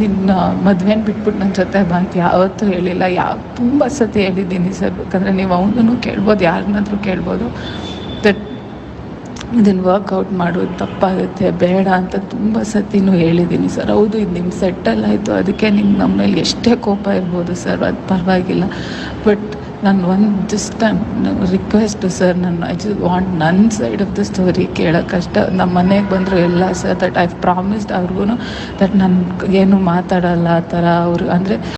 ನಿನ್ನ ಮದುವೆನ ಬಿಟ್ಬಿಟ್ಟು ನನ್ನ ಜೊತೆ ಬಂತು ಯಾವತ್ತೂ ಹೇಳಿಲ್ಲ. ಯಾವ ತುಂಬ ಸತಿ ಹೇಳಿದ್ದೀನಿ ಸರ್. ಬೇಕಂದರೆ ನೀವು ಅವನೂ ಕೇಳ್ಬೋದು, ಯಾರನ್ನಾದ್ರೂ ಕೇಳ್ಬೋದು. ದಟ್ ಇದನ್ನು ವರ್ಕೌಟ್ ಮಾಡೋದು ತಪ್ಪಾಗುತ್ತೆ, ಬೇಡ ಅಂತ ತುಂಬ ಸತಿನೂ ಹೇಳಿದ್ದೀನಿ ಸರ್ ಹೌದು, ಇದು ನಿಮ್ಮ ಸೆಟ್ಟಲ್ ಆಯಿತು. ಅದಕ್ಕೆ ನಿಮ್ಗೆ ನಮ್ಮ ಮೇಲೆ ಎಷ್ಟೇ ಕೋಪ ಇರ್ಬೋದು ಸರ್ ಅದು ಪರವಾಗಿಲ್ಲ. ಬಟ್ ನಾನು ಒಂದು ಜಸ್ಟ್ ಟೈಮ್ ರಿಕ್ವೆಸ್ಟು ಸರ್ ನಾನು ಐ ಜಸ್ಟ್ ವಾಂಟ್ ನನ್ನ ಸೈಡ್ ಆಫ್ ದ ಸ್ಟೋರಿ ಕೇಳೋಕ್ಕಷ್ಟ ನಮ್ಮ ಮನೆಗೆ ಬಂದರು ಎಲ್ಲ ಸರ್ ದಟ್ ಐ ಪ್ರಾಮಿಸ್ಡ್ ಅವ್ರಿಗೂ ದಟ್ ನಾನು ಏನು ಮಾತಾಡಲ್ಲ ಆ ಥರ ಅವ್ರು. ಅಂದರೆ